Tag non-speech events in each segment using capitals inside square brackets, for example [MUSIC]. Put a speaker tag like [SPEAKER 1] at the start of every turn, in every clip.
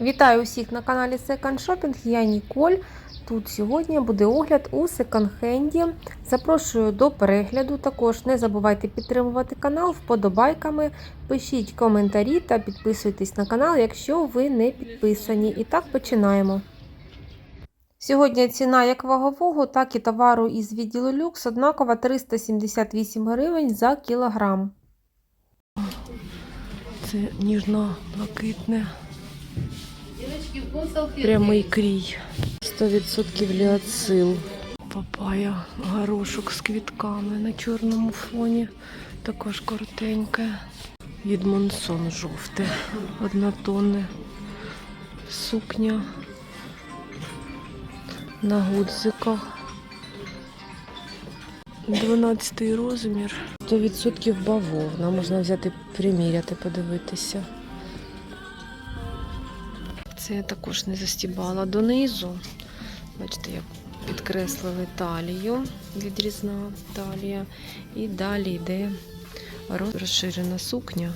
[SPEAKER 1] Вітаю усіх на каналі Second Shopping. Я Ніколь. Тут сьогодні буде огляд у секонд-хенді. Запрошую до перегляду. Також не забувайте підтримувати канал вподобайками. Пишіть коментарі та підписуйтесь на канал, якщо ви не підписані. І так починаємо. Сьогодні ціна як вагового, так і товару із відділу люкс однакова 378 гривень за кілограм.
[SPEAKER 2] Це ніжно-блакитне. Прямий крій. 100% ліацил. Папая, горошок з квітками на чорному фоні. Також коротеньке. Від Монсон жовте. Однотонне. Сукня. На гудзиках. 12 розмір. 100% бавовна. Можна взяти, приміряти, подивитися. Це я також не застібала донизу. Бачите, як підкреслили талію, відрізна талія. І далі йде розширена сукня.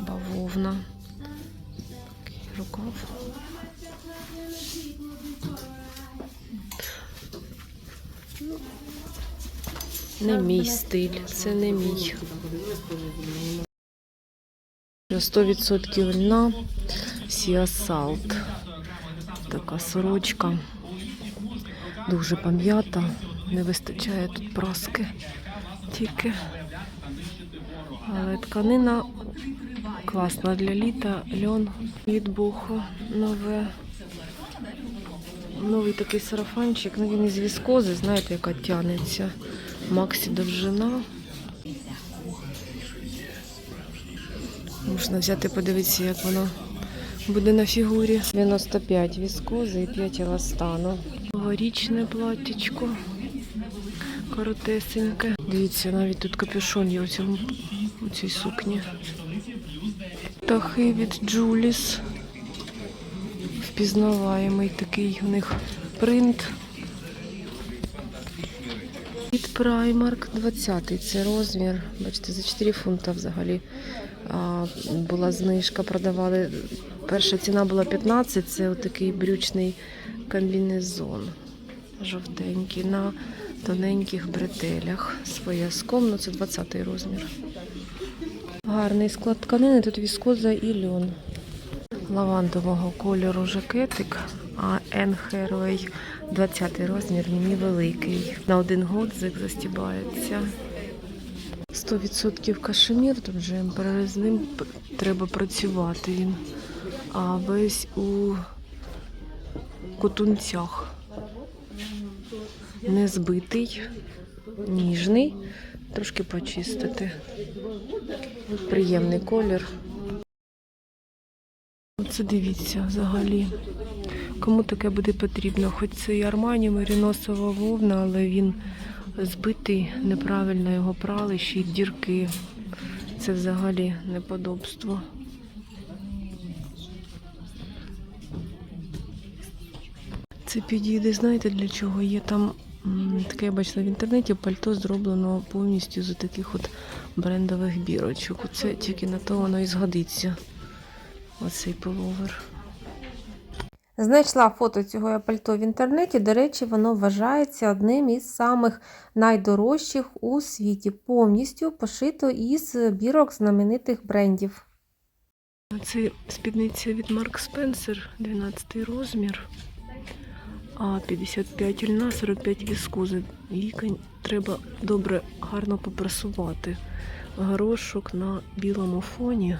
[SPEAKER 2] Бавовна. Рукав. Не мій стиль, це не мій. 100% льна, сіасалт. Така сорочка. Дуже пам'ята. Не вистачає тут праски тільки. Але тканина класна для літа. Льон від буху нове. Новий такий сарафанчик. Ну він із віскози, знаєте, яка тянеться. Максі довжина. Можна взяти, подивитися, як воно буде на фігурі. 95 віскози і 5 еластану. Новорічне платтячко. Коротесеньке. Дивіться, навіть тут капюшон є у, цьому, у цій сукні. Птахи від Джуліс. Впізнаваємий такий у них принт. Від Primark 20 це розмір. Бачите, за 4 фунта взагалі була знижка, продавали. Перша ціна була 15, це отакий брючний комбінезон. Жовтенький на тоненьких бретелях з пояском. Ну це 20 розмір. Гарний склад тканини, тут віскоза і льон. Лавандового кольору жакетик, а N Hairway 20 розмір, мені великий. На один годзик застібається. 100% кашемір, тут джемпер, з ним треба працювати він. А весь у котунцях. Не збитий, ніжний, трошки почистити. Приємний колір. Оце дивіться взагалі. Кому таке буде потрібно? Хоч це і Армані меріносова вовна, але він збитий, неправильно його прали, ще й дірки. Це взагалі неподобство. Це підійде, знаєте для чого? Є там таке, я бачила в інтернеті, пальто зроблено повністю з таких от брендових бірочок. Оце тільки на то воно і згодиться. Оцей пуловер.
[SPEAKER 1] Знайшла фото цього пальто в інтернеті. До речі, воно вважається одним із самих найдорожчих у світі. Повністю пошито із бірок знаменитих брендів.
[SPEAKER 2] Це спідниця від Марк Спенсер, 12 розмір. А 55 льна, 45 віскози. Її треба добре, гарно попрасувати. Горошок на білому фоні.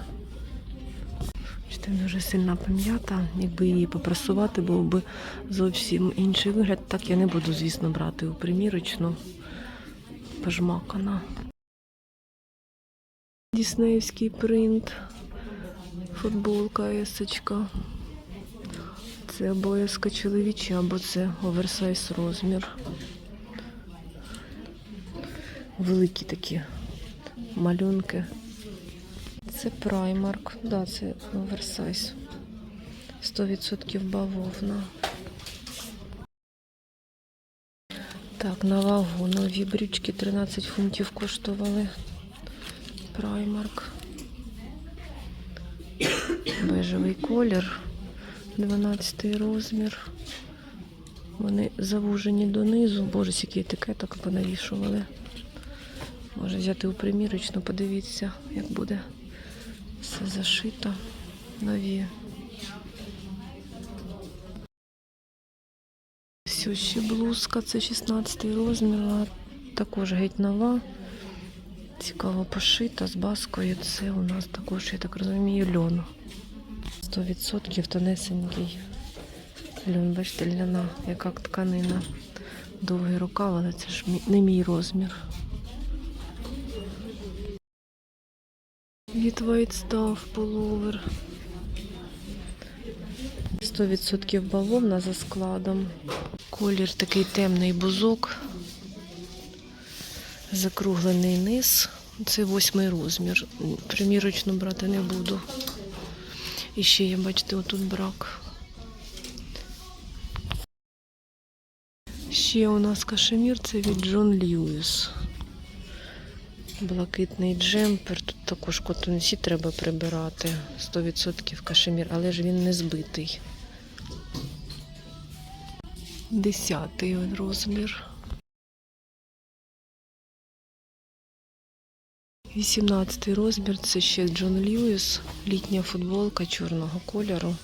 [SPEAKER 2] Бачите, дуже сильна пам'ята. Якби її попрасувати, був би зовсім інший вигляд. Так я не буду, звісно, брати у примірочну. Пожмакана. Діснеївський принт. Футболка есочка. Це обов'язка чоловічі, або це оверсайз розмір. Великі такі малюнки. Це праймарк. Да, це оверсайз. 100% бавовна. Так, на вагу нові брючки 13 фунтів коштували. Праймарк. ніжно-бежевий колір, 12 розмір. Вони завужені донизу. Боже, скільки етикеток понавішували. Може взяти у примірочну, подивіться, як буде все зашито. Нові. Ще блузка, це 16 розмір, а також геть нова. Цікаво пошита з баскою. Це у нас також, я так розумію, льон. 100% тонесенький льон, бачите, ляна, яка тканина. Довгий рукав, але це ж не мій розмір. Від White Stuff пуловер. 100% бавовна за складом. Колір такий темний бузок. Закруглений низ. Це восьмий розмір. Примірочно брати не буду. І ще є, бачите, отут брак. Ще у нас кашемір, це від Джон Льюіс. Блакитний джемпер. Тут також котонці треба прибирати. 100% кашемір, але ж він не збитий. Десятий розмір. 18 розмір це ще Джон Льюіс, літня футболка чорного кольору.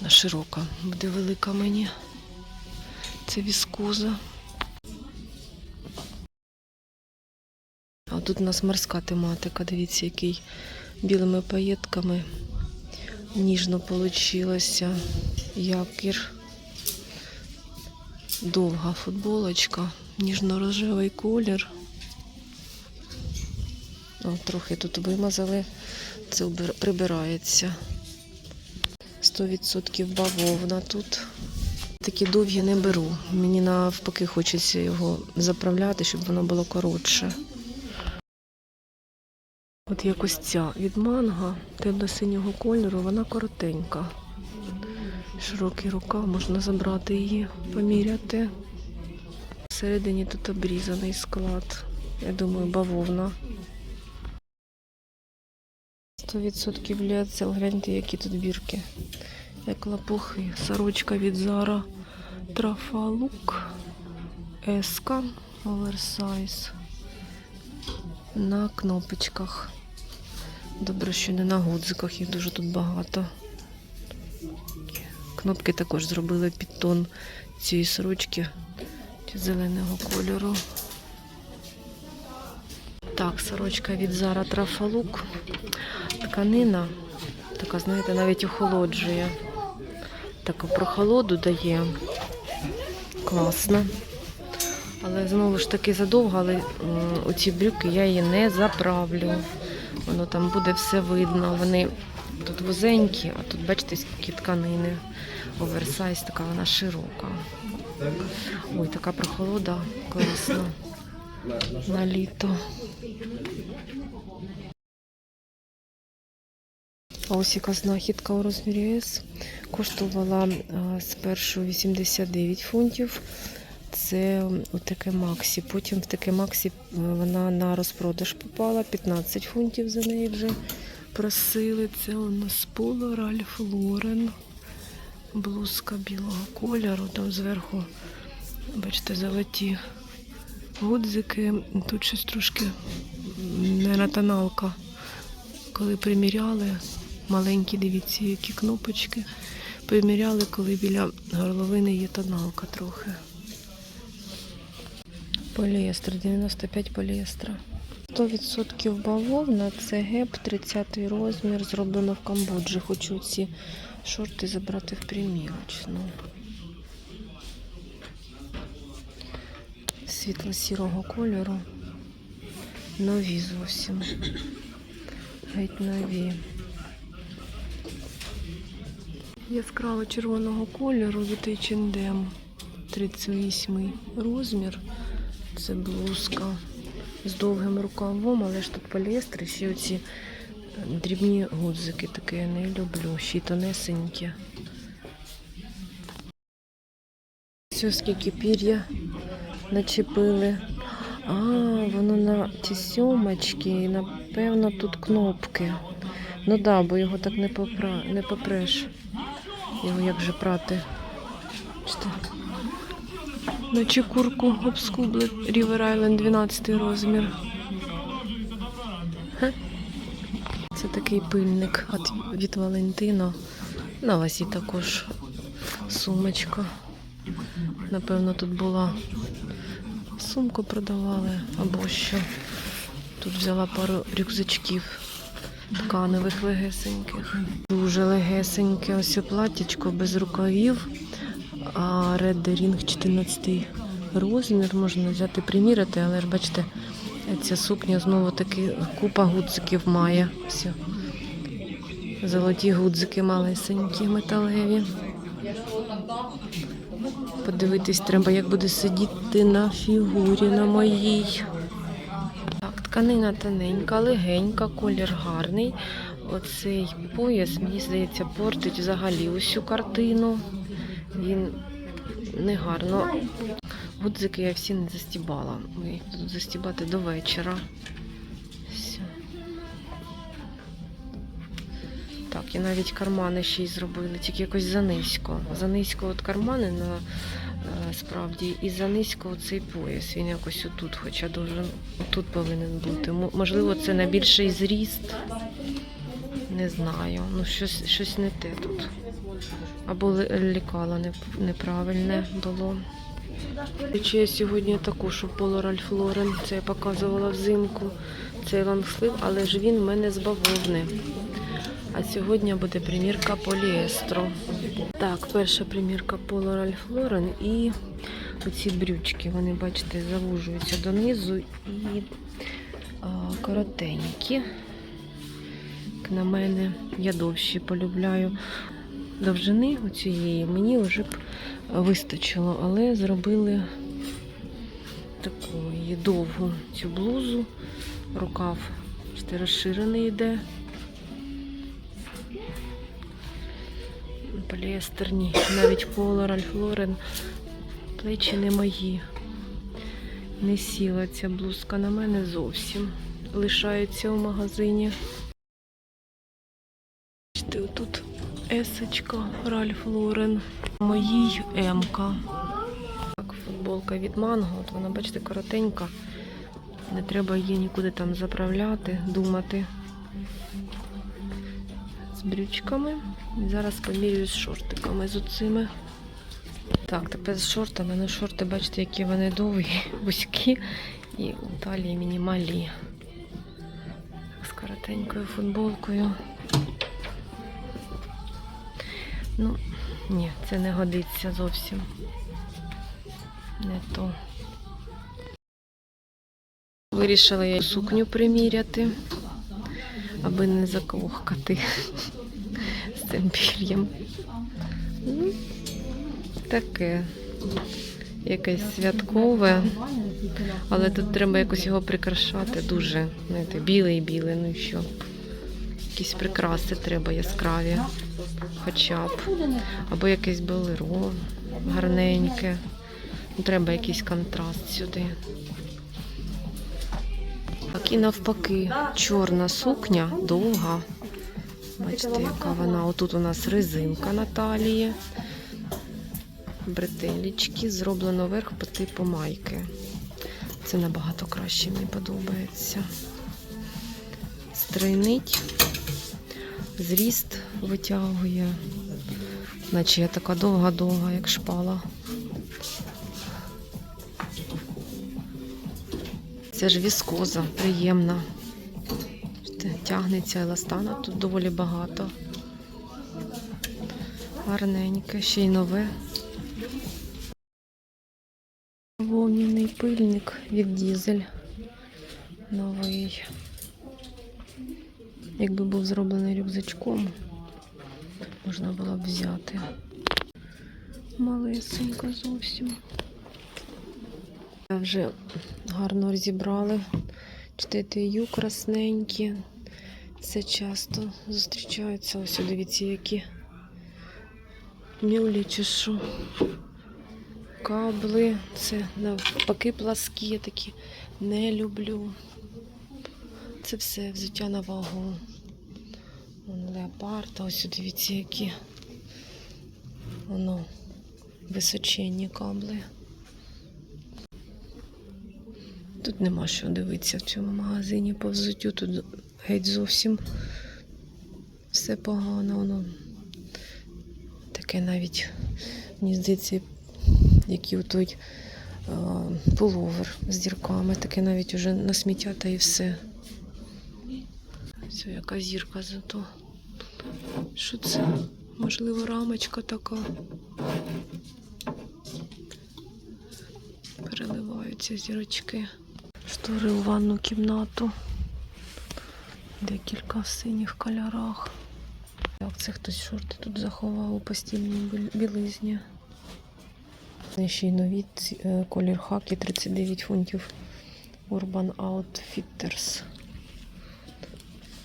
[SPEAKER 2] На широка. Буде велика мені. Це віскоза. Тут у нас морська тематика. Дивіться, який білими паєтками ніжно получилося. Якір. Довга футболочка, ніжно-рожевий колір. О, трохи тут вимазали, це прибирається. 100% бавовна тут. Такі довгі не беру. Мені навпаки хочеться його заправляти, щоб воно було коротше. От якось ця від манго темно-синього кольору, вона коротенька. Широкий рукав, можна забрати її, поміряти. Всередині тут обрізаний склад. Я думаю, бавовна. 100% ліацел. Гляньте, які тут бірки. Як лопухи. Сорочка від Зара. Трафалук. Еска. Оверсайз. На кнопочках. Добре, що не на гудзиках, їх дуже тут багато. Кнопки також зробили під тон цієї сорочки зеленого кольору. Так, сорочка від Зара Трафалук. Тканина, така, знаєте, навіть охолоджує. Таку прохолоду дає. Класно. Але знову ж таки задовго, але оці брюки я її не заправлю. Воно там буде все видно. Вони тут вузенькі, а тут, бачите, скільки тканини. Оверсайз, така вона широка. Ой, така прохолода, класна. На літо. Ось яка знахідка у розмірі С. Коштувала спершу 89 фунтів. Це таке Максі. Потім в таке Максі е, вона на розпродаж попала. 15 фунтів за неї вже просили. Це у нас Поло Ральф Лорен. Блузка білого кольору. Там зверху, бачите, золоті гудзики. Тут щось трошки не тоналка. Коли приміряли, маленькі, дивіться, які кнопочки. Приміряли, коли біля горловини є тоналка трохи. Поліестер, 95 поліестра. 100% бавовна, це геп, 30 розмір, зроблено в Камбоджі. Хочу ці шорти забрати в примірочну. Світло-сірого кольору. Нові зовсім. Геть нові. Яскраво червоного кольору від H&M. 38 розмір. Це блузка з довгим рукавом, але ж тут поліестер, ще оці дрібні гудзики такі я не люблю. Ще й тонесенькі. Все, скільки пір'я начепили. А, воно на ці сьомочки, і напевно тут кнопки. Ну так, да, бо його так не, попра... не попреш. Його як же прати. Бачите? Наче курку обскубли River Island 12 розмір. Це такий пильник від, Валентино. На вазі також сумочка. Напевно, тут була сумку продавали або що. Тут взяла пару рюкзачків тканевих легесеньких. Дуже легесеньке ось платтячко без рукавів. А Red Ring 14 розмір можна взяти приміряти, але ж бачите, ця сукня знову таки купа гудзиків має. Все. Золоті гудзики малесенькі, металеві. Подивитись треба, як буде сидіти на фігурі на моїй. Так, тканина тоненька, легенька, колір гарний. Оцей пояс, мені здається, портить взагалі усю картину. Він не гарно. Гудзики я всі не застібала. Ми їх буду застібати до вечора. Все. Так, і навіть кармани ще й зробили, тільки якось занизько. Занизько от кармани на е, справді, і занизько цей пояс. Він якось отут, хоча дуже отут повинен бути. Можливо, це на більший зріст. Не знаю. Ну, щось, щось не те тут. Або лікало неправильне було. Чи я сьогодні таку, що Поло Ральф Лорен, це я показувала взимку. Цей лонгслив, але ж він в мене з бавовни. А сьогодні буде примірка поліестру. Так, перша примірка Поло Ральф Лорен і оці брючки, вони, бачите, завужуються донизу і а, коротенькі. На мене, я довші полюбляю. Довжини цієї мені вже б вистачило, але зробили таку довгу цю блузу. Рукав розширений йде. Поліестерні, навіть Поло Ральф Лорен. Плечі не мої. Не сіла ця блузка на мене зовсім. Лишається у магазині. Есочка Ральф Лорен. Моїй Емка. Так, футболка від Манго. От вона, бачите, коротенька. Не треба її нікуди там заправляти, думати. З брючками. І зараз помірюю з шортиками з оцими. Так, тепер з шортами. Ну, шорти, бачите, які вони довгі, [LAUGHS] вузькі і у талії мінімалі. З коротенькою футболкою. Ну, ні, це не годиться зовсім. Не то. Вирішила я сукню приміряти, аби не закохкати з цим пір'ям. Ну, таке. Якесь святкове, але тут треба якось його прикрашати дуже. Знаєте, білий-білий, ну і що. Якісь прикраси треба яскраві. Хоча б. Або якесь болеро гарненьке. Ну, Треба якийсь контраст сюди. Так і навпаки, чорна сукня довга. Бачите, яка вона. Отут у нас резинка на талії. Бретелічки, зроблено верх по типу майки. Це набагато краще мені подобається. Стройнить, зріст витягує, наче я така довга-довга, як шпала. Це ж віскоза, приємна. Тягнеться еластана, тут доволі багато. Гарненьке, ще й нове. Вовняний пильник від дізель. Новий. Якби був зроблений рюкзачком, можна було б взяти. Малесенько зовсім. Вже гарно розібрали. 4 красненькі. Це часто зустрічаються. Ось дивіться, які мюлі чи що. Кабли. Це навпаки пласкі, такі не люблю. Це все взуття на вагу. Вон леопард, а ось дивіться, які воно височенні кабли. Тут нема що дивитися в цьому магазині по взуттю. Тут геть зовсім все погано. Воно таке навіть, мені здається, як і у той е, пуловер з дірками. Таке навіть уже на сміття та і все. Це яка зірка зато. Що це? Можливо, рамочка така. Переливаються зірочки. Штори у ванну кімнату. Декілька синіх кольорах. Як це хтось шорти тут заховав у постільній білизні. Ще й нові е, колір хакі 39 фунтів. Urban Outfitters.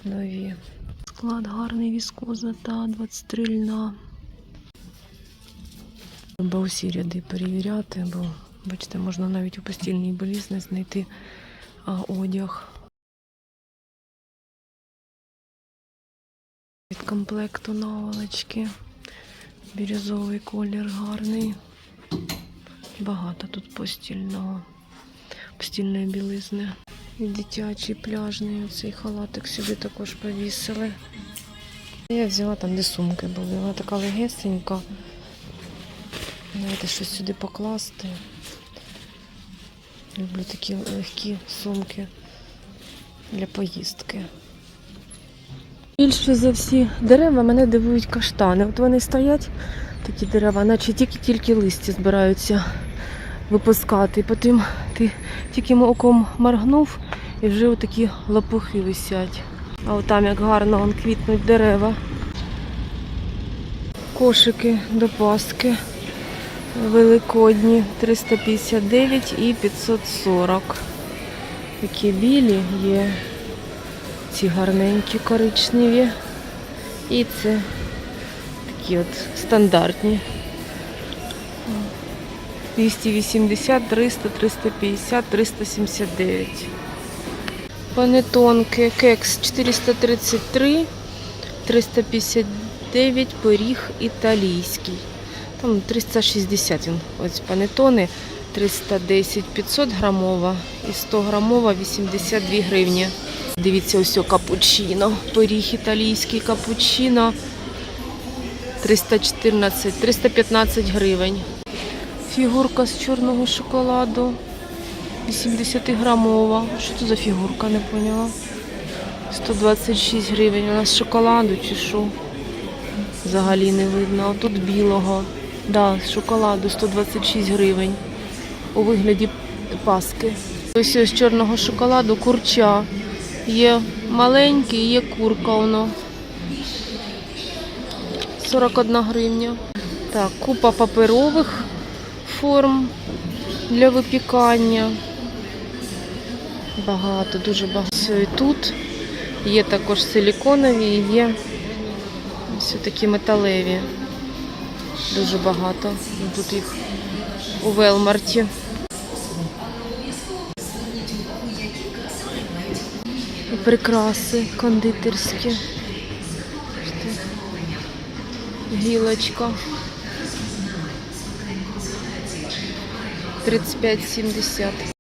[SPEAKER 2] Нові. Склад гарний віскоза та 23 льна. Треба усі ряди перевіряти, бо, бачите, можна навіть у постільній білизні знайти а, одяг. Від комплекту наволочки. Бірюзовий колір гарний. Багато тут постільного, постільної білизни. Дитячий пляжний оцей халатик сюди також повісили. Я взяла там, де сумки були. Вона така легесенька. Знаєте, щось сюди покласти. Люблю такі легкі сумки для поїздки. Більше за всі дерева мене дивують каштани. От вони стоять, такі дерева, наче тільки-тільки листя збираються випускати. Потім ти тільки оком моргнув і вже отакі лопухи висять. А от там як гарно вон квітнуть дерева. Кошики до паски. Великодні 359 і 540. Такі білі є. Ці гарненькі коричневі. І це такі от стандартні. 280, 300, 350, 379. Панетонки, кекс 433, 359, пиріг італійський. Там 360 він. Ось панетони 310, 500 грамова і 100 грамова 82 гривні. Дивіться, ось капучино. Пиріг італійський капучино 314, 315 гривень. Фігурка з чорного шоколаду 80 грамова. Що це за фігурка, не поняла. 126 гривень. Вона з шоколаду чи що? Взагалі не видно. А тут білого. Да, шоколаду 126 гривень. У вигляді паски. Ось з чорного шоколаду курча. Є маленький, є курка воно. 41 гривня. Так, купа паперових форм для випікання. Багато, дуже багато. Все і тут. Є також силіконові, і є ось такі металеві. Дуже багато. Тут їх у Велмарті. Прикраси кондитерські. Гілочка. 35,70.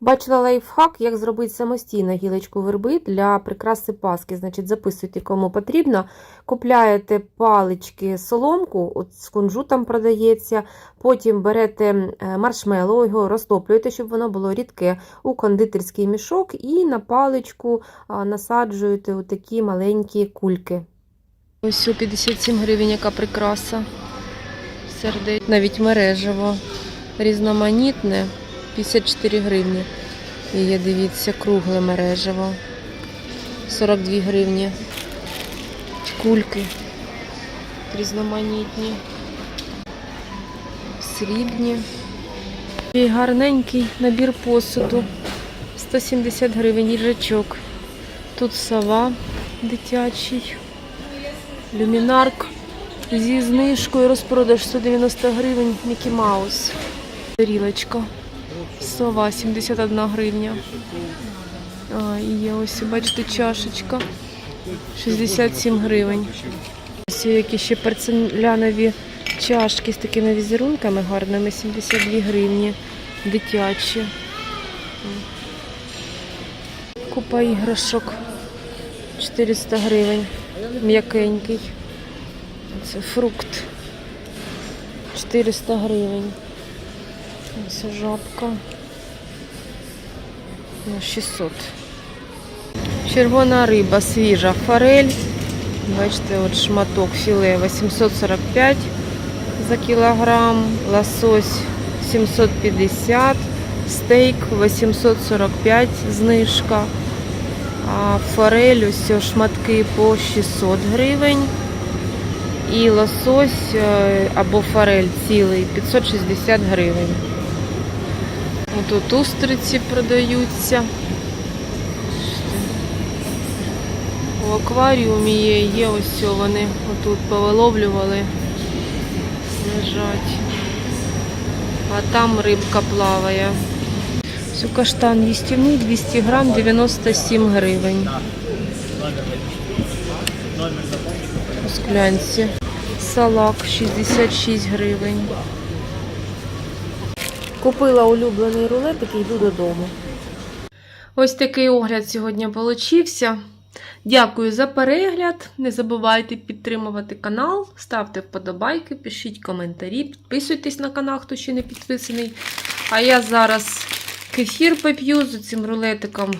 [SPEAKER 1] Бачила лайфхак, як зробити самостійно гілочку верби для прикраси Паски. Значить, записуйте, кому потрібно. Купляєте палички соломку, от з кунжутом продається. Потім берете е, маршмеллоу, його розтоплюєте, щоб воно було рідке у кондитерський мішок, і на паличку насаджуєте такі маленькі кульки.
[SPEAKER 2] Ось о 57 гривень, яка прикраса. Сердець. Навіть мережево. Різноманітне. 54 гривні. І є, дивіться, кругле мережево. 42 гривні. Кульки. Різноманітні. Срібні. І гарненький набір посуду. 170 гривень їжачок. Тут сова дитячий. Люмінарк зі знижкою розпродаж 190 гривень Мікі Маус. Тарілочка. Сова 71 гривня. А, і є ось, бачите, чашечка 67 гривень. Ось які ще порцелянові чашки з такими візерунками гарними, 72 гривні, дитячі. Купа іграшок, 400 гривень, м'якенький. Це фрукт, 400 гривень. Ось жабка. Ну, 600. Червона риба, свіжа форель. Бачите, от шматок філе 845 за кілограм, лосось 750, стейк 845 знижка. А форель ось шматки по 600 гривень. І лосось е, або форель цілий 560 гривень. Тут устриці продаються. У акваріумі є, є ось цього вони отут повиловлювали, лежать. А там рибка плаває. Цю каштан їстівний 200 грам 97 гривень. У склянці. Салак 66 гривень.
[SPEAKER 1] Купила улюблений рулетик і йду додому.
[SPEAKER 2] Ось такий огляд сьогодні получився. Дякую за перегляд. Не забувайте підтримувати канал, ставте вподобайки, пишіть коментарі, підписуйтесь на канал, хто ще не підписаний. А я зараз кефір поп'ю з цим рулетиком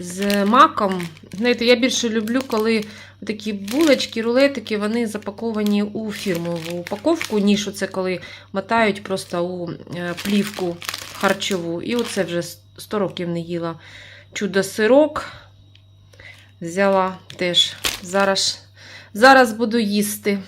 [SPEAKER 2] з маком. Знаєте, я більше люблю, коли такі булочки, рулетики, вони запаковані у фірмову упаковку, ніж оце коли мотають просто у е, плівку харчову. І оце вже 100 років не їла чудо-сирок. Взяла теж. Зараз, зараз буду їсти.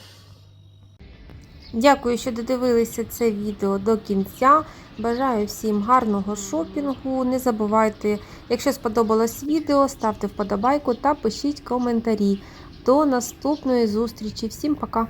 [SPEAKER 1] Дякую, що додивилися це відео до кінця. Бажаю всім гарного шопінгу. Не забувайте, якщо сподобалось відео, ставте вподобайку та пишіть коментарі. До наступної зустрічі. Всім пока!